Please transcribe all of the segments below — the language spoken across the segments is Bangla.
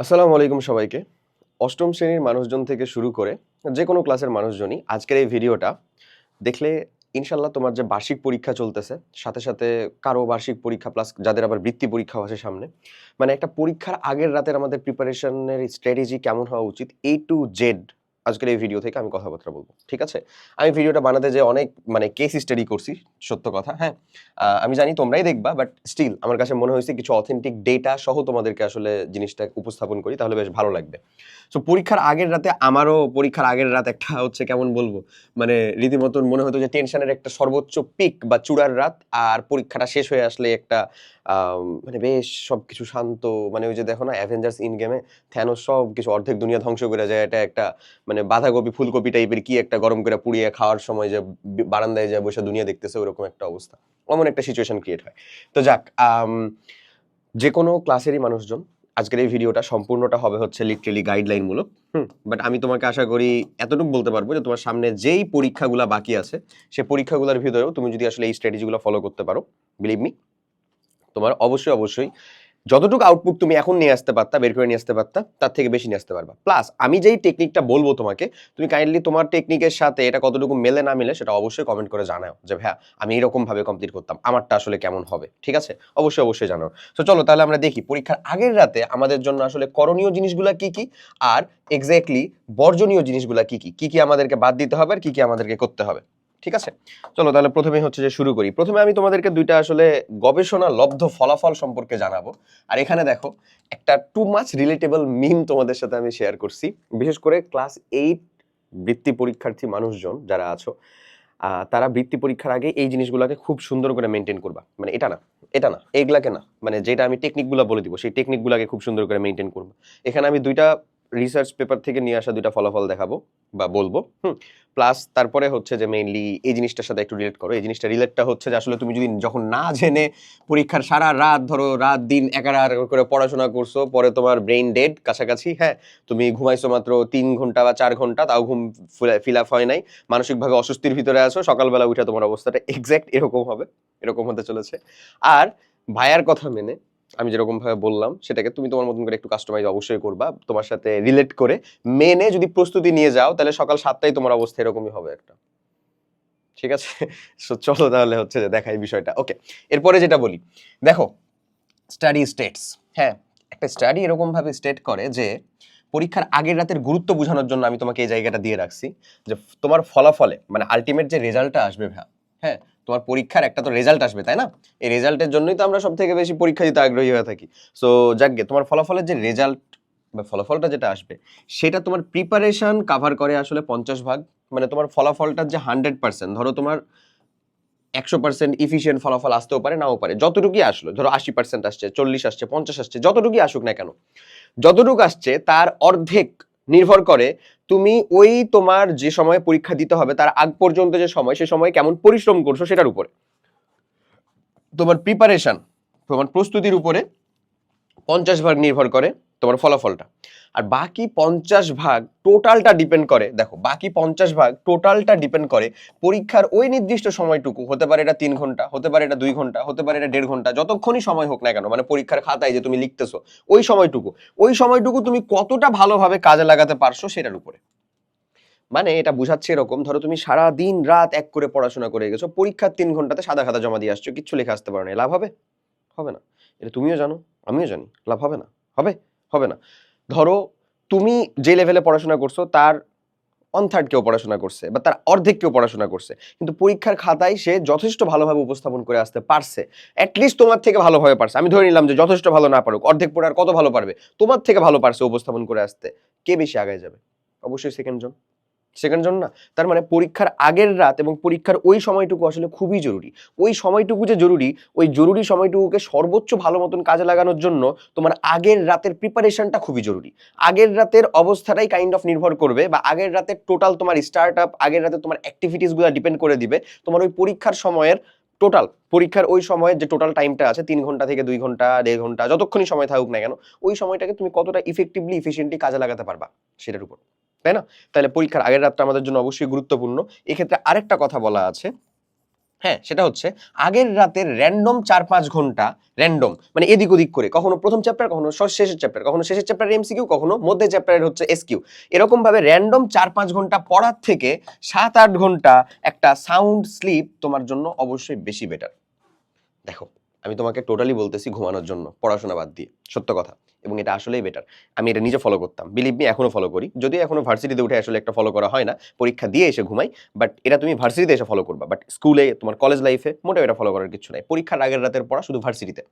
আসসালামু আলাইকুম সবাইকে। অষ্টম শ্রেণির মানুষজন থেকে শুরু করে যে কোনো ক্লাসের মানুষজনই আজকের এই ভিডিওটা দেখলে ইনশাল্লাহ তোমার যে বার্ষিক পরীক্ষা চলতেছে, সাথে সাথে কারও বার্ষিক পরীক্ষা প্লাস যাদের আবার বৃত্তি পরীক্ষাও আছে সামনে মানে একটা পরীক্ষার আগের রাতের আমাদের প্রিপারেশনের স্ট্র্যাটেজি কেমন হওয়া উচিত এ টু জেড আজকের এই ভিডিও থেকে আমি কথাবার্তা বলব, ঠিক আছে? আমি ভিডিওটা বানাতে যে অনেক মানে কেস স্টাডি করছি, সত্য কথা হ্যাঁ? আমি জানি তোমরাই দেখবা বাট স্টিল আমার কাছে মনে হয়েছে কিছু অথেন্টিক ডেটা সহ তোমাদেরকে আসলে জিনিসটা উপস্থাপন করি, তাহলে বেশ ভালো লাগবে। সো পরীক্ষার আগের রাতে, আমারও পরীক্ষার আগের রাত একটা হচ্ছে কেমন বলব মানে রীতিমতন মনে হতো যে টেনশনের একটা সর্বোচ্চ পিক বা চূড়ার রাত, আর পরীক্ষাটা শেষ হয়ে আসলে একটা মানে বেশ সবকিছু শান্ত মানে ওই যে দেখো না অ্যাভেঞ্জার্স ইন গেমে থ্যানোস সব কিছু অর্ধেক দুনিয়া ধ্বংস করে যায়, এটা একটা মানে বাঁধাকপি, ফুলকপি টাইপের কি একটা গরম করে পুড়িয়ে খাওয়ার সময় যে বারান্দায় যায় বসে দুনিয়া দেখতেছে, ওরকম একটা অবস্থা। অমন একটা সিচুয়েশন ক্রিয়েট হয়। তো যাক যে কোনো ক্লাসেরই মানুষজন, আজকের এই ভিডিওটা সম্পূর্ণটা হবে হচ্ছে লিটারেলি গাইডলাইন মূলক হুম বাট আমি তোমাকে আশা করি এতটুকু বলতে পারব যে তোমার সামনে যেই পরীক্ষাগুলো বাকি আছে, সে পরীক্ষাগুলোর ভিতরেও তুমি যদি আসলে এই স্ট্র্যাটেজিগুলো ফলো করতে পারো বিলিভ মি তোমার অবশ্যই অবশ্যই যতটুকু আউটপুট তুমি এখন নিয়ে আসতে পারতা, বের করে নিয়ে আসতে পারতা, তার থেকে বেশি নিয়ে আসতে পারবা। প্লাস আমি যেই টেকনিকটা বলব তোমাকে, তুমি কাইন্ডলি তোমার টেকনিকের সাথে এটা কতটুকু মেলে না মেলে সেটা অবশ্যই কমেন্ট করে জানাও যে ভাইয়া আমি এরকম ভাবে কমপ্লিট করতাম, আমারটা আসলে কেমন হবে? ঠিক আছে? অবশ্যই অবশ্যই জানাও। তো চলো তাহলে আমরা দেখি, পরীক্ষার আগের রাতে আমাদের জন্য আসলে করণীয় জিনিসগুলো কি কি? আর এক্স্যাক্টলি বর্জনীয় জিনিসগুলো কি কি? কি কি আমাদেরকে বাদ দিতে হবে আর কি কি আমাদেরকে করতে হবে? ঠিক আছে? চলো তাহলে প্রথমে হচ্ছে যে শুরু করি। প্রথমে আমি তোমাদেরকে দুইটা আসলে গবেষণা লব্ধ ফলাফল সম্পর্কে জানাব। আর এখানে দেখো, একটা টু মাচ রিলেটেবল মিম তোমাদের সাথে আমি শেয়ার করছি। বিশেষ করে ক্লাস এইট বৃত্তি পরীক্ষার্থী মানুষজন যারা আছো তারা বৃত্তি পরীক্ষার আগে এই জিনিসগুলোকে খুব সুন্দর করে মেনটেন করবা। মানে এটা না এটা না এগুলাকে না। মানে যেটা আমি টেকনিকগুলো বলে দিব, সেই টেকনিকগুলোকে খুব সুন্দর করে মেনটেন করব। এখানে আমি দুইটা রিসার্চ পেপার থেকে নিয়ে আসা দুইটা ফলাফল দেখাবো বা বলব, হুম? প্লাস তারপরে হচ্ছে যে মেইনলি এই জিনিসটার সাথে একটু রিলেট করো। এই জিনিসটা রিলেটটা হচ্ছে যে আসলে তুমি যদি যখন না জেনে পরীক্ষার সারা রাত ধরো, রাত, দিন একার করে পড়াশোনা করছ, পরে তোমার ব্রেইন ডেড কাছাকাছি হ্যাঁ? তুমি ঘুমাইছো মাত্র তিন ঘণ্টা বা চার ঘণ্টা, তাও ঘুম ফিল আপ হয় নাই, মানসিকভাবে অস্বস্তির ভিতরে আছো, সকালবেলা উঠে তোমার অবস্থাটা এক্স্যাক্ট এরকম হবে, এরকম হতে চলেছে। আর ভাইয়ার কথা মেনে আমি যেরকম ভাবে বললাম সেটাকে তুমি তোমার মতন করে একটু কাস্টমাইজ অবশ্যই করবা তোমার সাথে রিলেট করে মেনে যদি প্রস্তুতি নিয়ে যাও তাহলে সকাল সাতটায় তোমার অবস্থা এরকমই হবে একটা। ঠিক আছে? So, চলো তাহলে হচ্ছে যে দেখাই বিষয়টা। ওকে এরপরে যেটা বলি দেখো স্টাডি স্টেটস হ্যাঁ একটা স্টাডি এরকম ভাবে স্টেট করে যে পরীক্ষার আগের রাতের গুরুত্ব বোঝানোর জন্য আমি তোমাকে এই জায়গাটা দিয়ে রাখছি যে তোমার ফলাফলে মানে আলটিমেট যে রেজাল্টটা আসবে ভ্যা হ্যাঁ তোমার পরীক্ষার একটা তো রেজাল্ট আসবে, তাই না? এই রেজাল্টের জন্যই তো আমরা সব থেকে বেশি পরীক্ষা দিতে আগ্রহী হয়ে থাকি। সো যাকগে, তোমার ফলাফলের যে রেজাল্ট বা ফলাফলটা যেটা আসবে, সেটা তোমার প্রিপারেশন কাভার করে আসলে পঞ্চাশ ভাগ। মানে তোমার ফলাফলটার যে হান্ড্রেড পার্সেন্ট ধরো তোমার একশো পার্সেন্ট ইফিসিয়েন্ট ফলাফল আসতেও পারে, নাও পারে। যতটুকুই আসলো, ধরো আশি পার্সেন্ট আসছে, চল্লিশ আসছে, পঞ্চাশ আসছে, যতটুকুই আসুক না কেন, যতটুকু আসছে, তার অর্ধেক নির্ভর করে তুমি ওই তোমার যে সময় পরীক্ষা দিতে হবে, তার আগ পর্যন্ত যে সময়, সে সময় কেমন পরিশ্রম করছ সেটার উপরে। তোমার প্রিপারেশন তোমার প্রস্তুতির উপরে পঞ্চাশ ভাগ নির্ভর করে তোমার ফলাফলটা। আর বাকি পঞ্চাশ ভাগ টোটালটা ডিপেন্ড করে, দেখো, বাকি পঞ্চাশ ভাগ টোটালটা ডিপেন্ড করে পরীক্ষার ওই নির্দিষ্ট সময়টুকু, হতে পারে এটা তিন ঘণ্টা, হতে পারে এটা দুই ঘণ্টা, হতে পারে এটা দেড় ঘণ্টা, যতক্ষণই সময় হোক না কেন মানে পরীক্ষার খাতায় যে তুমি লিখতেছো, ওই সময়টুকু ওই সময়টুকু তুমি কতটা ভালোভাবে কাজে লাগাতে পারছ সেটার উপরে। মানে এটা বুঝাচ্ছে এরকম, ধরো তুমি সারা দিন রাত এক করে পড়াশোনা করে গেছো, পরীক্ষার তিন ঘন্টাতে সাদা খাতা জমা দিয়ে আসছো, কিচ্ছু লেখা আসতে পারো না লাভ হবে? হবে না। এটা তুমিও জানো, আমিও জানি, লাভ হবে না, হবে হবে না। ধরো, তুমি যে লেভেলে পড়াশোনা করছ, তার অন থার্ড কেউ পড়াশোনা করছে, বা তার অর্ধেক কেউ পড়াশোনা করছে। কিন্তু পরীক্ষার খাতায় সে যথেষ্ট ভালোভাবে উপস্থাপন করে আসতে পারছে। অ্যাটলিস্ট তোমার থেকে ভালোভাবে পারছে। আমি ধরে নিলাম যে যথেষ্ট ভালো না পারুক, অর্ধেক পড়ার কত ভালো পারবে? তোমার থেকে ভালো পারছে উপস্থাপন করে আসতে। কে বেশি আগায় যাবে? অবশ্যই সেকেন্ড জন। সেকেন্ড জন্য না। তার মানে পরীক্ষার আগের রাত এবং পরীক্ষার ওই সময়টুকু আসলে খুবই জরুরি। ওই সময়টুকু যে জরুরি, ওই জরুরি সময়টুকুকে সর্বোচ্চ ভালো মতন কাজে লাগানোর জন্য তোমার আগের রাতের প্রিপারেশনটা খুবই জরুরি। আগের রাতের অবস্থাটাই কাইন্ড অফ নির্ভর করবে বা আগের রাতের টোটাল তোমার স্টার্ট আপ আগের রাতে তোমার অ্যাক্টিভিটিসগুলো ডিপেন্ড করে দিবে। তোমার ওই পরীক্ষার সময়ের টোটাল পরীক্ষার ওই সময়ের যে টোটাল টাইমটা আছে, তিন ঘণ্টা থেকে দুই ঘণ্টা, দেড় ঘণ্টা, যতক্ষণই সময় থাকুক না কেন, ওই সময়টাকে তুমি কতটা ইফেক্টিভলি ইফিসিয়েন্টলি কাজে লাগাতে পারবা, সেটার উপর। তাই না? তাহলে পরীক্ষার আগের রাতটা আমাদের জন্য অবশ্যই গুরুত্বপূর্ণ। এক্ষেত্রে আরেকটা কথা বলা আছে। হ্যাঁ সেটা হচ্ছে আগের রাতের র্যান্ডম চার পাঁচ ঘণ্টা র্যান্ডম মানে এদিক ওদিক করে, কখনো প্রথম চ্যাপ্টার কখনো শেষের চ্যাপ্টার কখনো শেষের চ্যাপ্টার এমসিকিউ কখনো মধ্যে চ্যাপ্টারের হচ্ছে এসকিউ এরকম ভাবে র্যান্ডম চার পাঁচ ঘণ্টা পড়ার থেকে সাত আট ঘণ্টা একটা সাউন্ড স্লিপ তোমার জন্য অবশ্যই বেশি বেটার দেখো, আমি তোমাকে টোটালি বলতেছি ঘুমানোর জন্য, পড়াশোনা বাদ দিয়ে, সত্য কথা। এবং এটা আসলেই বেটার আমি এটা নিজে ফলো করতাম। বিলিভ মি এখনও ফলো করি। যদিও এখনও ভার্সিটিতে উঠে আসলে একটা ফলো করা হয় না, পরীক্ষা দিয়ে এসে ঘুমাই বাট এটা তুমি ভার্সিটিতে এসে ফলো করবা। বাট স্কুলে তোমার কলেজ লাইফে মোটেও এটা ফলো করার কিছু নাই। পরীক্ষার আগের রাতের পড়া শুধু ভার্সিটিতে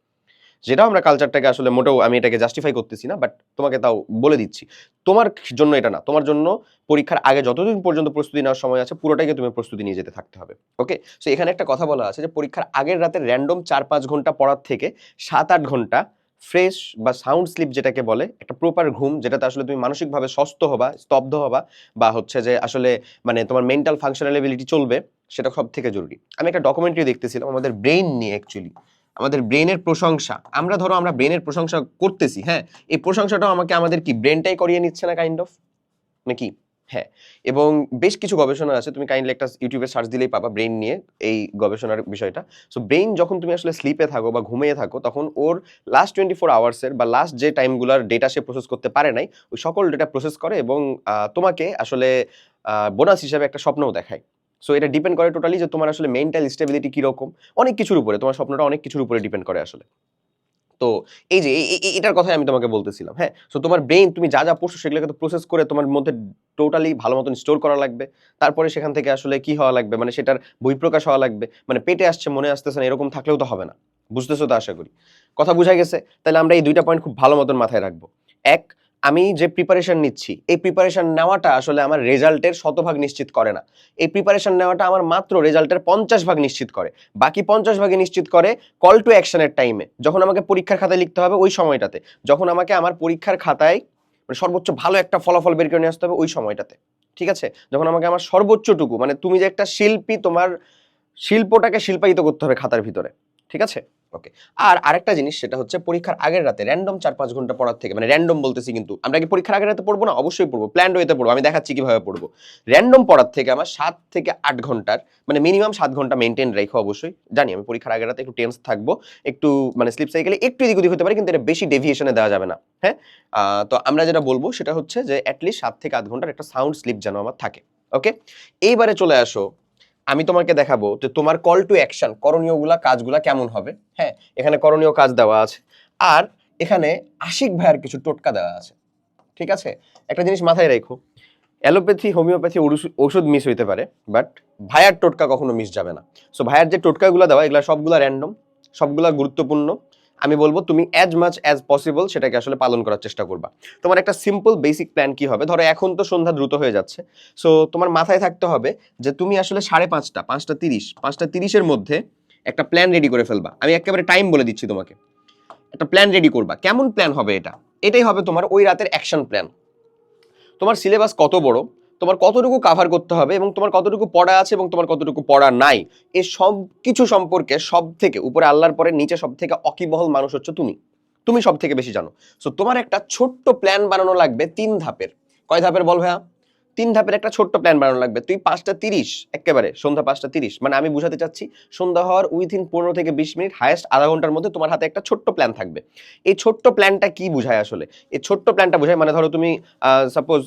যেটাও আমরা কালচারটাকে আসলে মোটেও আমি এটাকে জাস্টিফাই করতেছি না বাট তোমাকে তাও বলে দিচ্ছি। তোমার জন্য এটা না। তোমার জন্য পরীক্ষার আগে যতদিন পর্যন্ত প্রস্তুতি নেওয়ার সময় আছে, পুরোটাকে তুমি প্রস্তুতি নিয়ে যেতে থাকতে হবে। ওকে সো এখানে একটা কথা বলা আছে যে, পরীক্ষার আগের রাতে র্যান্ডম চার পাঁচ ঘণ্টা পড়ার থেকে সাত আট ঘণ্টা ফ্রেশ বা সাউন্ড স্লিপ যেটাকে বলে, একটা প্রপার ঘুম যেটাতে আসলে তুমি মানসিকভাবে সুস্থ হবা, স্তব্ধ হবা বা হচ্ছে যে আসলে মানে তোমার মেন্টাল ফাংশনালিবিলিটি চলবে, সেটা সব থেকে জরুরি। আমি একটা ডকুমেন্টারি দেখতেছিলাম আমাদের ব্রেইন নিয়ে অ্যাকচুয়ালি আমাদের ব্রেনের প্রশংসা। আমরা ধরো আমরা ব্রেনের প্রশংসা করতেছি হ্যাঁ? এই প্রশংসাটাও আমাকে আমাদের কি ব্রেনটাই করিয়ে নিচ্ছে না কাইন্ড অফ নাকি? হ্যাঁ এবং বেশ কিছু গবেষণা আছে, তুমি কাইন্ডলি একটা ইউটিউবে সার্চ দিলেই পাবা ব্রেন নিয়ে এই গবেষণার বিষয়টা। সো ব্রেন যখন তুমি আসলে স্লিপে থাকো বা ঘুমিয়ে থাকো, তখন ওর লাস্ট টোয়েন্টি ফোর আওয়ার্সের বা লাস্ট যে টাইমগুলোর ডেটা সে প্রসেস করতে পারে নাই, ওই সকল ডেটা প্রসেস করে এবং তোমাকে আসলে বোনাস হিসাবে একটা স্বপ্নও দেখায়। সো এটা ডিপেন্ড করে টোটালি যে তোমার আসলে মেন্টাল স্টেবিলিটি কীরকম, অনেক কিছুর উপরে, তোমার স্বপ্নটা অনেক কিছুর উপরে ডিপেন্ড করে আসলে। তো এই যে এটার কথাই আমি তোমাকে বলতেছিলাম হ্যাঁ? সো তোমার ব্রেন তুমি যা যা পড়ছো সেগুলোকে তো প্রসেস করে তোমার মধ্যে টোটালি ভালো মতন স্টোর করা লাগবে। তারপরে সেখান থেকে আসলে কি হওয়া লাগবে? মানে সেটার বহিঃপ্রকাশ হওয়া লাগবে। মানে পেটে আসছে, মনে আসতেছে না, এরকম থাকলেও তো হবে না। বুঝতেছো তো আশা করি। কথা বুঝা গেছে, তাহলে আমরা এই দুইটা পয়েন্ট খুব ভালো মতন মাথায় রাখব। এক আমি যে প্রিপারেশন নিচ্ছি, এই প্রিপারেশন নেওয়াটা আসলে আমার রেজাল্টের শতভাগ নিশ্চিত করে না। এই প্রিপারেশন নেওয়াটা আমার মাত্র রেজাল্টের পঞ্চাশ ভাগ নিশ্চিত করে। বাকি পঞ্চাশ ভাগে নিশ্চিত করে কল টু অ্যাকশনের টাইমে যখন আমাকে পরীক্ষার খাতায় লিখতে হবে ওই সময়টাতে। যখন আমাকে আমার পরীক্ষার খাতায় মানে সর্বোচ্চ ভালো একটা ফলাফল বের করে নিয়ে আসতে হবে ওই সময়টাতে। ঠিক আছে? যখন আমাকে আমার সর্বোচ্চটুকু মানে তুমি যে একটা শিল্পী, তোমার শিল্পটাকে শিল্পায়িত করতে হবে খাতার ভিতরে। ঠিক আছে? ওকে আর আরেকটা জিনিস সেটা হচ্ছে পরীক্ষার আগের রাতে র্যান্ডম চার পাঁচ ঘণ্টা পড়ার থেকে মানে র্যান্ডম বলতেছি কিন্তু, আমরা কি পরীক্ষার আগের রাতে পড়ব না? অবশ্যই পড়ব প্ল্যান ওয়েতে পড়ব, আমি দেখাচ্ছি কীভাবে পড়ব। র্যান্ডম পড়ার থেকে আমার সাত থেকে আট ঘণ্টার মানে মিনিমাম সাত ঘণ্টা মেনটেন রেখো অবশ্যই। জানি, আমি পরীক্ষার আগের রাতে একটু টেন্স থাকব, একটু মানে স্লিপ সাইকেলে একটু এদিক ওদিক হতে পারে, কিন্তু এটা বেশি ডেভিয়েশনে দেওয়া যাবে না হ্যাঁ? তো আমরা যেটা বলব সেটা হচ্ছে যে অ্যাটলিস্ট সাত থেকে আট ঘণ্টার একটা সাউন্ড স্লিপ যেন আমার থাকে ওকে এইবারে চলে আসো আমি তোমাকে দেখাবো যে তোমার কল টু অ্যাকশন করণীয়গুলা, কাজগুলা কেমন হবে। হ্যাঁ এখানে করণীয় কাজ দেওয়া আছে। আর এখানে আশিক ভাইয়ের কিছু টোটকা দেওয়া আছে। ঠিক আছে? একটা জিনিস মাথায় রেখো। অ্যালোপ্যাথি, হোমিওপ্যাথি ওষুধ মিস হইতে পারে বাট ভাইয়ার টোটকা কখনো মিস যাবে না। সো ভাইয়ার যে টোটকাগুলো দেওয়া, এগুলো সবগুলো র্যান্ডম সবগুলো গুরুত্বপূর্ণ। আমি বলব তুমি অ্যাজ মাচ অ্যাজ পসিবল সেটাকে আসলে পালন করার চেষ্টা করবা। তোমার একটা সিম্পল বেসিক প্ল্যান কি হবে? ধরো এখন তো সন্ধ্যা দ্রুত হয়ে যাচ্ছে। সো তোমার মাথায় থাকতে হবে যে তুমি আসলে সাড়ে পাঁচটা পাঁচটা তিরিশ, পাঁচটা তিরিশের মধ্যে একটা প্ল্যান রেডি করে ফেলবা। আমি একেবারে টাইম বলে দিচ্ছি তোমাকে। একটা প্ল্যান রেডি করবা। কেমন প্ল্যান হবে এটা? এটাই হবে তোমার ওই রাতের অ্যাকশন প্ল্যান তোমার সিলেবাস কত বড়? তোমার কতটুকু কাভার করতে হবে এবং তোমার কতটুকু পড়া আছে এবং তোমার কতটুকু পড়া নাই, এ সব কিছু সম্পর্কে সব থেকে উপরে আল্লাহর পরে নিচে সব থেকে অকিবহল মানুষ হচ্ছে তুমি। তুমি সব থেকে বেশি জানো। সো তোমার একটা ছোট্ট প্ল্যান বানানো লাগবে তিন ধাপের। কয় ধাপের বল ভাইয়া? তিন ধাপের একটা ছোট্ট প্ল্যান বানানো লাগবে। তুই পাঁচটা তিরিশ, একেবারে সন্ধ্যা পাঁচটা তিরিশ। মানে আমি বুঝাতে চাচ্ছি, সন্ধ্যা হওয়ার উইথিন পনেরো থেকে বিশ মিনিট হায়েস্ট আধা ঘণ্টার মধ্যে তোমার হাতে একটা ছোট্ট প্ল্যান থাকবে। এই ছোট্ট প্ল্যানটা কি বোঝায় আসলে? এই ছোট্ট প্ল্যানটা বোঝায় মানে ধরো তুমি সাপোজ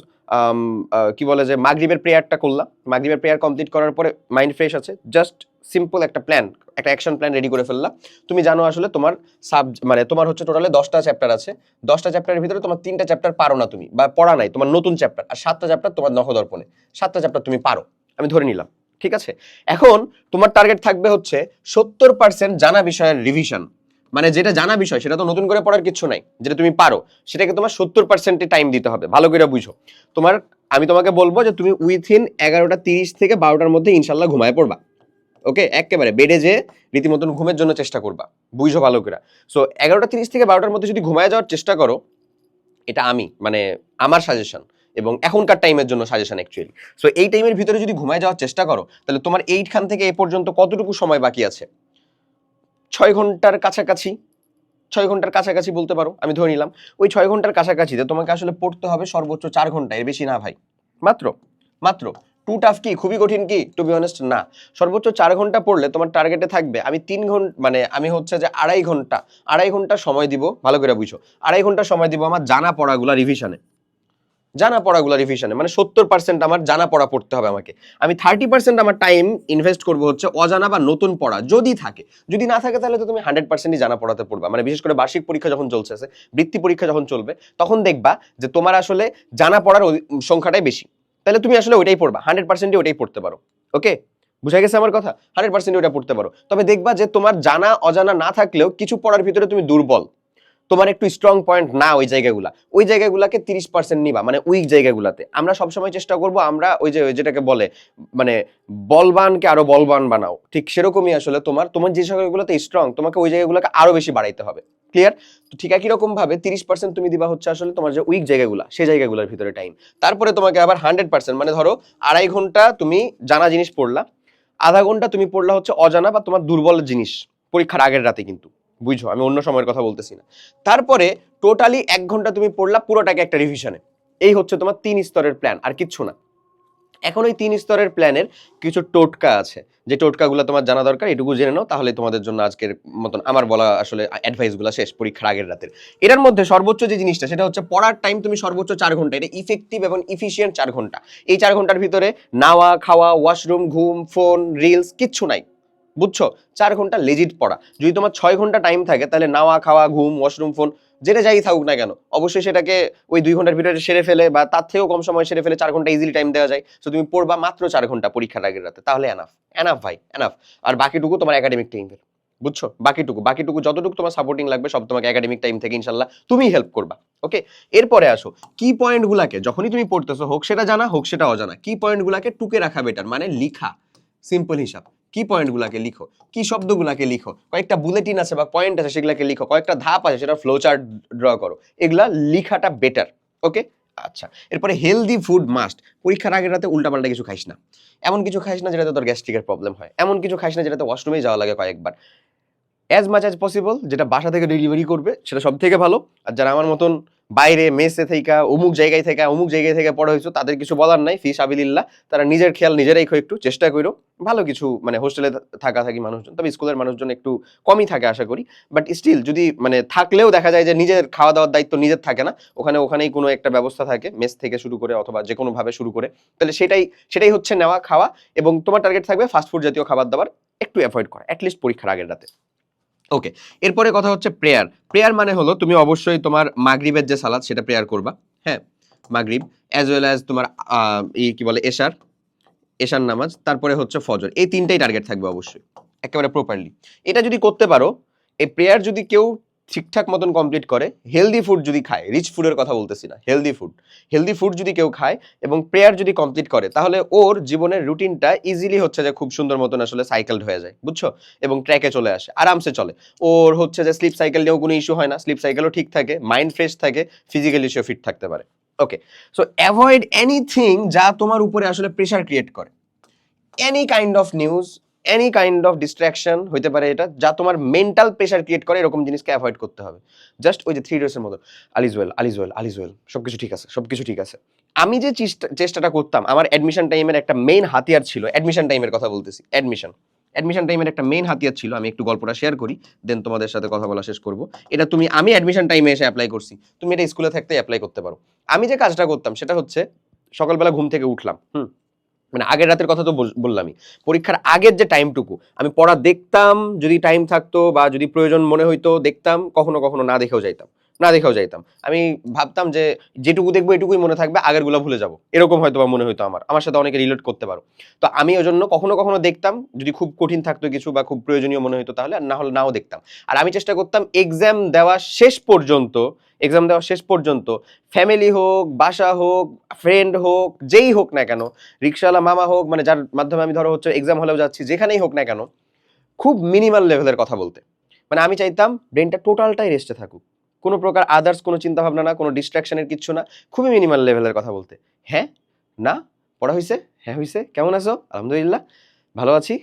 কি বলে যে মাগরিবের প্রেয়ারটা করলাম মাগরিবের প্রেয়ার কমপ্লিট করার পরে মাইন্ড ফ্রেশ আছে। জাস্ট সিম্পল একটা প্ল্যান একটা অ্যাকশন প্ল্যান রেডি করে ফেললাম। তুমি জানো আসলে তোমার সাব মানে তোমার হচ্ছে টোটালে দশটা চ্যাপ্টার আছে। দশটা চ্যাপ্টারের ভিতরে তোমার তিনটা চ্যাপ্টার পারো না তুমি, বা পড়া নাই, তোমার নতুন চ্যাপ্টার আর সাতটা চ্যাপ্টার তোমার নখদর্পণে। সাতটা চ্যাপ্টার তুমি পারো, আমি ধরে নিলাম, ঠিক আছে? এখন তোমার টার্গেট থাকবে হচ্ছে সত্তর পার্সেন্ট জানা বিষয়ের রিভিশন মানে যেটা জানা বিষয়, সেটা তো নতুন করে পড়ার কিছু নাই, যেটা তুমি পারো, সেটাকে তোমার সত্তর পার্সেন্টে টাইম দিতে হবে, ভালো করে বুঝো। তোমার, আমি তোমাকে বলব যে তুমি উইথিন এগারোটা তিরিশ থেকে বারোটার মধ্যে ইনশাল্লাহ ঘুমায় পড়বা। ওকে? একেবারে বেডে যে রীতিমতন ঘুমের জন্য চেষ্টা করবা। বুঝো ভালো করে। সো এগারোটা তিরিশ থেকে বারোটার মধ্যে যদি ঘুমায় যাওয়ার চেষ্টা করো, এটা আমি মানে আমার সাজেশন এবং এখনকার টাইমের জন্য সাজেশন অ্যাকচুয়ালি সো এই টাইমের ভিতরে যদি ঘুমায় যাওয়ার চেষ্টা করো, তাহলে তোমার এইখান থেকে এ পর্যন্ত কতটুকু সময় বাকি আছে? ছয় ঘণ্টার কাছাকাছি, ছয় ঘণ্টার কাছাকাছি বলতে পারো, আমি ধরে নিলাম। ওই ছয় ঘণ্টার কাছাকাছিতে তোমাকে আসলে পড়তে হবে সর্বোচ্চ চার ঘণ্টা, এর বেশি না ভাই। মাত্র মাত্র। টু টাফ কি? খুবই কঠিন কি? টু বি অনেস্ট না। সর্বোচ্চ চার ঘণ্টা পড়লে তোমার টার্গেটে থাকবে, আমি তিন ঘণ্টা মানে আমি হচ্ছে যে আড়াই ঘণ্টা আড়াই ঘণ্টা সময় দিব, ভালো করে বুঝো। আড়াই ঘণ্টা সময় দিব আমার জানা পড়াগুলা রিভিশনে জানা পড়াগুলা রিভিশনে মানে সত্তর পার্সেন্ট আমার জানা পড়া পড়তে হবে আমাকে। আমি থার্টি পার্সেন্ট আমার টাইম ইনভেস্ট করব হচ্ছে অজানা বা নতুন পড়া, যদি থাকে। যদি না থাকে তাহলে তো তুমি হান্ড্রেড পার্সেন্টই জানা পড়াতে পড়বা। মানে বিশেষ করে বার্ষিক পরীক্ষা যখন চলছে বৃত্তি পরীক্ষা যখন চলবে, তখন দেখবা যে তোমার আসলে জানা পড়ার সংখ্যাটাই বেশি। তাহলে তুমি আসলে ওইটাই পড়বা হান্ড্রেড পার্সেন্টই ওইটাই পড়তে পারো ওকে বুঝা গেছে আমার কথা? হান্ড্রেড পার্সেন্ট ওটা পড়তে পারো। তবে দেখবা যে তোমার জানা, অজানা না থাকলেও কিছু পড়ার ভিতরে তুমি দুর্বল। তোমার একটু স্ট্রং পয়েন্ট না ওই জায়গাগুলা। ওই জায়গাগুলাকে তিরিশ পার্সেন্ট নিবা মানে উইক জায়গাগুলাতে। আমরা সবসময় চেষ্টা করব, আমরা ওই যে যেটাকে বলে মানে বলবানকে আরও বলবান বানাও। ঠিক সেরকমই আসলে তোমার তোমার যে জায়গাগুলোতে স্ট্রং তোমাকে ওই জায়গাগুলোকে আরও বেশি বাড়াইতে হবে। ক্লিয়ার তো ঠিক একই রকম ভাবে তিরিশ পার্সেন্ট তুমি দিবা হচ্ছে আসলে তোমার যে উইক জায়গাগুলো, সেই জায়গাগুলোর ভিতরে টাইম তারপরে তোমাকে আবার হান্ড্রেড পার্সেন্ট মানে ধরো আড়াই ঘণ্টা তুমি জানা জিনিস পড়লা, আধা ঘণ্টা তুমি পড়লা হচ্ছে অজানা বা তোমার দুর্বল জিনিস, পরীক্ষার আগের রাতে কিন্তু। বুঝছ? আমি অন্য সময়ের কথা বলতেছি না। তারপরে টোটালি এক ঘণ্টা তুমি পড়লা, পুরোটাকে একটা রিভিশনে এই হচ্ছে তোমার তিন স্তরের প্ল্যান আর কিচ্ছু না। এখন ওই তিন স্তরের প্ল্যানের কিছু টোটকা আছে। যে টোটকাগুলো তোমার জানা দরকার, এটুকু জেনে নাও, তাহলে তোমাদের জন্য আজকের মতন আমার বলা আসলে অ্যাডভাইসগুলো শেষ, পরীক্ষার আগের রাতের। এটার মধ্যে সর্বোচ্চ যে জিনিসটা, সেটা হচ্ছে পড়ার টাইম তুমি সর্বোচ্চ চার ঘণ্টা। এটা ইফেক্টিভ এবং ইফিসিয়েন্ট চার ঘণ্টা। এই চার ঘণ্টার ভিতরে নাওয়া, খাওয়া ওয়াশরুম ঘুম ফোন রিলস কিচ্ছু নাই। বুঝছ? চার ঘণ্টা লেজিট পড়া। যদি তোমার ছয় ঘণ্টা টাইম থাকে, তাহলে নাওয়া, খাওয়া, ঘুম ওয়াশরুম ফোন যেটা যাই থাকুক না কেন, অবশ্যই সেটাকে ওই দুই ঘণ্টার ভিতরে সেরে ফেলে বা তার থেকেও কম সময় সেরে ফেলে চার ঘণ্টা ইজিলি টাইম দেওয়া যায়। তো তুমি পড়বা মাত্র চার ঘণ্টা পরীক্ষার আগের রাতে, তাহলে এনাফ এনাফ ভাই এনাফ আর বাকিটুকু তোমার একাডেমিক টাইমের বুঝছ? বাকিটুকু বাকিটুকু যতটুকু তোমার সাপোর্টিং লাগবে, সব তোমাকে একাডেমিক টাইম থেকে ইনশাল্লাহ তুমি হেল্প করবা ওকে এরপরে আসো, কি পয়েন্টগুলাকে যখনই তুমি পড়তেছো, হোক সেটা জানা, হোক সেটা অজানা, কি পয়েন্টগুলাকে টুকে রাখা বেটার মানে লিখা সিম্পল হিসাব। কি পয়েন্টগুলোকে লিখো? কি শব্দগুলোকে লিখো? কয়েকটা বুলেটিন আছে বা পয়েন্ট আছে সেগুলাকে লিখো, কয়েকটা ধাপ আছে সেটা ফ্লো চার্ট ড্র করো। এগুলা লিখাটা বেটার ওকে আচ্ছা এরপরে হেলদি ফুড মাস্ট পরীক্ষার আগের রাতে উল্টাপাল্টা কিছু খাইস না। এমন কিছু খাইস না যেটাতে তোর গ্যাস্ট্রিকের প্রবলেম হয়। এমন কিছু খাইস না যেটাতে ওয়াশরুমে যাওয়া লাগে কয়েকবার। অ্যাজ মাচ অ্যাজ পসিবল যেটা বাসা থেকে ডেলিভারি করবে, সেটা সব থেকে ভালো। আর যারা আমার মতন বাইরে, মেসে থেকে অমুক জায়গায় থেকে অমুক জায়গায় থেকে পড়া হয়েছো, তাদের কিছু বলার নাই, ফিস আবিলিল্লাহ। তারা নিজের খেয়াল নিজেরাই একটু, চেষ্টা করো। ভালো কিছু মানে হোস্টেলে থাকা থাকি মানুষজন, তবে স্কুলের মানুষজন একটু কমই থাকে আশা করি। বাট স্টিল যদি মানে থাকলেও দেখা যায় যে নিজের খাওয়া দাওয়ার দায়িত্ব নিজের থাকে না, ওখানে, ওখানেই কোনো একটা ব্যবস্থা থাকে, মেস থেকে শুরু করে অথবা যে কোনো ভাবে শুরু করে। তাহলে সেটাই সেটাই হচ্ছে নেওয়া, খাওয়া এবং তোমার টার্গেট থাকবে ফাস্টফুড জাতীয় খাবার দাবার, একটু অ্যাভয়েড করা অ্যাটলিস্ট পরীক্ষার আগের রাতে। ওকে এরপরে কথা হচ্ছে প্রেয়ার প্রেয়ার মানে হলো তুমি অবশ্যই তোমার মাগরিবের যে সালাদ সেটা প্রেয়ার করবা হ্যাঁ? মাগরিব অ্যাজ ওয়েল অ্যাজ তোমার ই কি বলে, এশার এশার নামাজ, তারপরে হচ্ছে ফজর। এই তিনটাই টার্গেট থাকবে অবশ্যই, একেবারে প্রপারলি এটা যদি করতে পারো, এই প্রেয়ার যদি কেউ ঠিকঠাক মতন কমপ্লিট করে হেলদি ফুড যদি খায় রিচ ফুডের কথা বলতেছি না হেলদি ফুড হেলদি ফুড যদি কেউ খায় এবং প্রেয়ার যদি কমপ্লিট করে, তাহলে ওর জীবনের রুটিনটা ইজিলি হচ্ছে যে খুব সুন্দর মতন আসলে সাইকেলড হয়ে যায়, বুঝছ? এবং ট্র্যাকে চলে আসে, আরামসে চলে। ওর হচ্ছে যে স্লিপ সাইকেল নিয়েও কোনো ইস্যু হয় না স্লিপ সাইকেলও ঠিক থাকে মাইন্ড ফ্রেশ থাকে ফিজিক্যালি সেও ফিট থাকতে পারে। ওকে সো অ্যাভয়েড এনিথিং যা তোমার উপরে আসলে প্রেশার ক্রিয়েট করে। Any kind of news any kind of distraction হতে পারে এটা, যা তোমার মেন্টাল প্রেশার ক্রিয়েট করে, এরকম জিনিসকে অ্যাভয়েড করতে হবে। জাস্ট ওই যে থ্রি ডেসের মতো আলিজওয়েল আলিজওয়েল আলিজওয়েল সব কিছু ঠিক আছে সব কিছু ঠিক আছে। আমি যে চেষ্টা- চেষ্টাটা করতাম, আমার অ্যাডমিশন টাইমের একটা মেইন হাতিয়ার ছিল অ্যাডমিশন টাইমের কথা বলতেছি অ্যাডমিশন অ্যাডমিশন টাইমের একটা মেইন হাতিয়ার ছিল, আমি একটু গল্পটা শেয়ার করি দেন তোমাদের সাথে কথা বলা শেষ করব। এটা তুমি, আমি অ্যাডমিশন টাইমে এসে অ্যাপ্লাই করছি, তুমি এটা স্কুলে থাকতে অ্যাপ্লাই করতে পারো। আমি যে কাজটা করতাম, সেটা হচ্ছে সকালবেলা ঘুম থেকে উঠলাম, হুম মানে আগের রাতের কথা তো বল- বললামই। পরীক্ষার আগের যে টাইমটুকু, আমি পড়া দেখতাম, যদি টাইম থাকতো বা যদি প্রয়োজন মনে হইতো, দেখতাম, কখনো কখনো না দেখেও যাইতাম। না দেখেও যাইতাম। আমি ভাবতাম যে যেটুকু দেখব এটুকুই মনে থাকবে, আগেরগুলো ভুলে যাব। এরকম হয়তো বা মনে হইতো আমার। আমার সাথে অনেকে রিলেট করতে পারো। তো আমি ওই জন্য কখনো কখনো দেখতাম, যদি খুব কঠিন থাকতো কিছু বা খুব প্রয়োজনীয় মনে হইতো তাহলে, আর না হলে নাও দেখতাম। আর আমি চেষ্টা করতাম এক্সাম দেওয়া শেষ পর্যন্ত এক্সাম দেওয়া শেষ পর্যন্ত ফ্যামিলি হোক, বাসা হোক ফ্রেন্ড হোক, যেই হোক না কেন, রিক্সাওয়ালা মামা হোক মানে যার মাধ্যমে আমি ধরো হচ্ছে এক্সাম হলেও যাচ্ছি, যেখানেই হোক না কেন, খুব মিনিমাল লেভেলের কথা বলতে। মানে আমি চাইতাম ব্রেনটা টোটালটাই রেস্টে থাকুক। কোনো প্রকার আদার্স কোনো চিন্তা ভাবনা না, কোনো ডিস্ট্রাকশনের কিচ্ছু না, খুবই মিনিমাল লেভেলের কথা বলতে। হ্যাঁ? না? পড়া হয়েছে হ্যাঁ হয়েছে কেমন আছো? আলহামদুলিল্লাহ। ভালো আছি?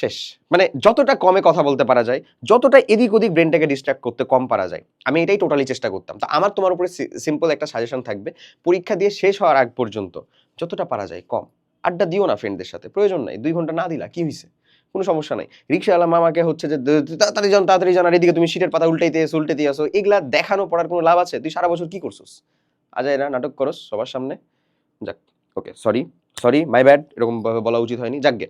শেষ। মানে যতটা কমে কথা বলতে পারা যায়, যতটা এদিক ওদিক ব্রেনটাকে ডিস্ট্রাক্ট করতে কম পারা যায়, আমি এটাই টোটালি চেষ্টা করতাম। তো আমার তোমার উপরে সিম্পল একটা সাজেশন থাকবে, পরীক্ষা দিয়ে শেষ হওয়ার আগ পর্যন্ত যতটা পারা যায় কম। আড্ডা দিও না ফ্রেন্ডদের সাথে, প্রয়োজন নাই। দুই ঘণ্টা না দিলা, কি হয়েছে কোনো সমস্যা নাই। রিক্সাওয়ালা মামাকে হচ্ছে যে "দ- দ- তাড়াতাড়ি যান, তাড়াতাড়ি জন আর এদিকে তুমি সিটের পাতা উল্টাইতে এসো উল্টে আসো, এগুলা দেখানো পড়ার কোনো লাভ আছে? তুই সারা বছর কি করছিস? আজাই এরা নাটক করস, সবার সামনে। যাক, okay sorry sorry my bad এরকম বলা উচিত হয়নি। যাকগে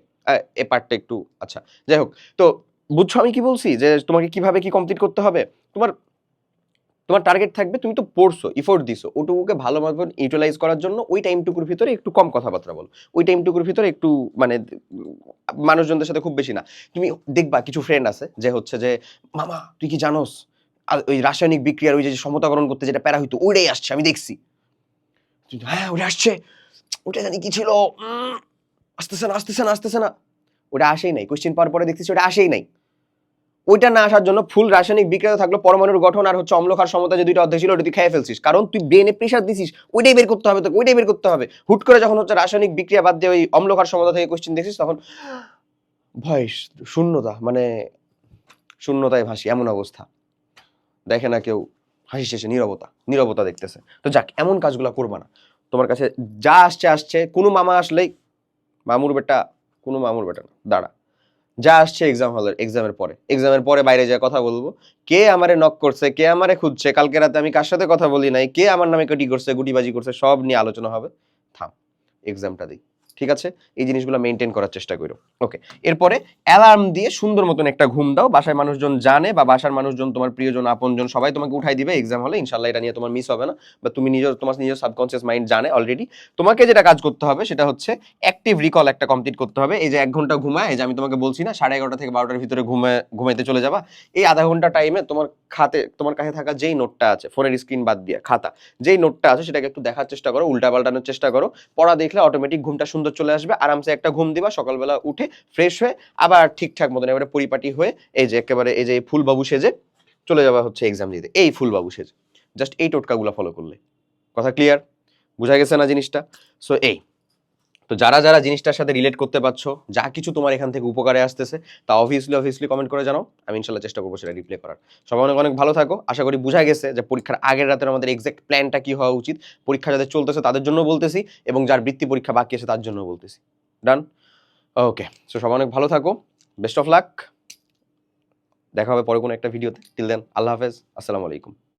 এ পার্টটা একটু আচ্ছা যাই হোক, তো বুঝছ আমি কি বলছি? যে তোমাকে কীভাবে কি কমপ্লিট করতে হবে? তোমার তোমার টার্গেট থাকবে, তুমি তো পড়ছো ইফোর্ট দিছো, ওটুকুকে ভালো মতন ইউটিলাইজ করার জন্য ওই টাইমটুকুর ভিতরে একটু কম কথাবার্তা বলো। ওই টাইমটুকুর ভিতরে একটু মানে মানুষজনদের সাথে খুব বেশি না। তুমি দেখবা কিছু ফ্রেন্ড আছে যে হচ্ছে যে, মামা, তুই কি জানোস? ওই রাসায়নিক বিক্রিয়ার ওই যে সমতাকরণ করতে যেটা প্যারা হইতো, ওইটাই আসছে, আমি দেখছি। হ্যাঁ ওটা আসছে। ওটা জানি কি ছিল। আসতেছে না আসতেছে না আসতেছে না। ওটা আসেই নাই কোশ্চেন পাওয়ার পরে দেখতেছি ওটা আসেই নাই। ওইটা না আসার জন্য ফুল রাসায়নিক বিক্রিয়া থাকল পরমাণুর গঠন আর হচ্ছে অম্লক্ষার সমতা যে দুইটা অধ্যায় ছিল ওটা তুই খেয়ে ফেলছিস। কারণ তুই ব্রেনে প্রেশার দিছিস, ওইটাই বের করতে হবে তোকে, ওইটাই বের করতে হবে। হুট করে যখন হচ্ছে রাসায়নিক বিক্রিয়া বাদ দিয়ে ওই অম্লক্ষার সমতা থেকে কোশ্চেন দেখছিস, তখন ভয়েস শূন্যতা মানে শূন্যতায় ভাসি, এমন অবস্থা। দেখে না কেউ, হাসি শেষে নীরবতা নীরবতা দেখতেছে। তো যাক, এমন কাজগুলো করবা না। তোমার কাছে যা আসছে আসছে, কোনো মামা আসলেই মামুর বেটা, কোনো মামুর বেটা না, দাঁড়া। যা আসছে এক্সাম হলের এক্সামের পরে। এক্সামের পরে বাইরে যা কথা বলব। কে আমারে নক করছে, কে আমারে খুঁজছে, কালকে রাতে আমি কার সাথে কথা বলি নাই, কে আমার নামে কাটি করছে, গুটিবাজি করছে, সব নিয়ে আলোচনা হবে। থাম এক্সামটা দিই ঠিক আছে? এই জিনিসগুলো মেনটেন করার চেষ্টা করো। ওকে এরপরে অ্যালার্ম দিয়ে সুন্দর মতন একটা ঘুম দাও। বাসায় মানুষজন জানে বা বাসার মানুষজন, তোমার প্রিয়জন, আপনজন সবাই তোমাকে উঠাই দিবে এক্সাম হলে। ইনশাল্লাহ এটা নিয়ে তোমার মিস হবে না। বা তুমি নিজের, তোমার নিজের সাবকনসিয়াস মাইন্ড জানে অলরেডি তোমাকে যেটা কাজ করতে হবে সেটা হচ্ছে অ্যাক্টিভ রিকল একটা কমপ্লিট করতে হবে। এই যে এক ঘণ্টা ঘুমায়, এই যে আমি তোমাকে বলছি না, সাড়ে এগারোটা থেকে বারোটার ভিতরে ঘুমে, ঘুমাইতে চলে যাবা। এই আধা ঘণ্টা টাইমে তোমার খাতে, তোমার কাছে থাকা যেই নোটটা আছে ফোনের স্ক্রিন বাদ দিয়ে, খাতা, যেই নোটটা আছে সেটাকে একটু দেখার চেষ্টা করো উল্টা পাল্টানোর চেষ্টা করো। পড়া দেখলে অটোমেটিক ঘুমটা চলে আসবে, আরামসে একটা ঘুম দিবা, সকালবেলা উঠে ফ্রেশ হয়ে আবার ঠিকঠাক মতন এবারে পরিপাটি হয়ে এই যে একেবারে এই যে ফুলবাবু সেজে চলে যাওয়া হচ্ছে এক্সাম দিতে। এই ফুলবাবু সেজে। জাস্ট এই টোটকাগুলো ফলো করলে। কথা ক্লিয়ার বোঝা গেছে না জিনিসটা? সো এই। তো যারা যারা জিনিসটার সাথে রিলেট করতে পারছ, যা কিছু তোমার এখান থেকে উপকারে আসতেছে, তা অবভিয়াসলি অবভিয়াসলি কমেন্ট করে জানাও। আমি ইনশাল্লাহ চেষ্টা করব সেটা রিপ্লে করার। সবাই অনেক অনেক ভালো থাকো। আশা করি বোঝা গেছে যে পরীক্ষার আগের রাতের আমাদের এক্সাক্ট প্ল্যানটা কি হওয়া উচিত। পরীক্ষা যাদের চলতেছে তাদের জন্য বলতেছি এবং যার বৃত্তি পরীক্ষা বাকি আছে তার জন্য বলতেছি। ডান ওকে সো সবাই অনেক ভালো থাকো। বেস্ট অফ লাক দেখা হবে পরে কোনো একটা ভিডিওতে টিল দেন আল্লাহ হাফেজ। আসসালামু আলাইকুম।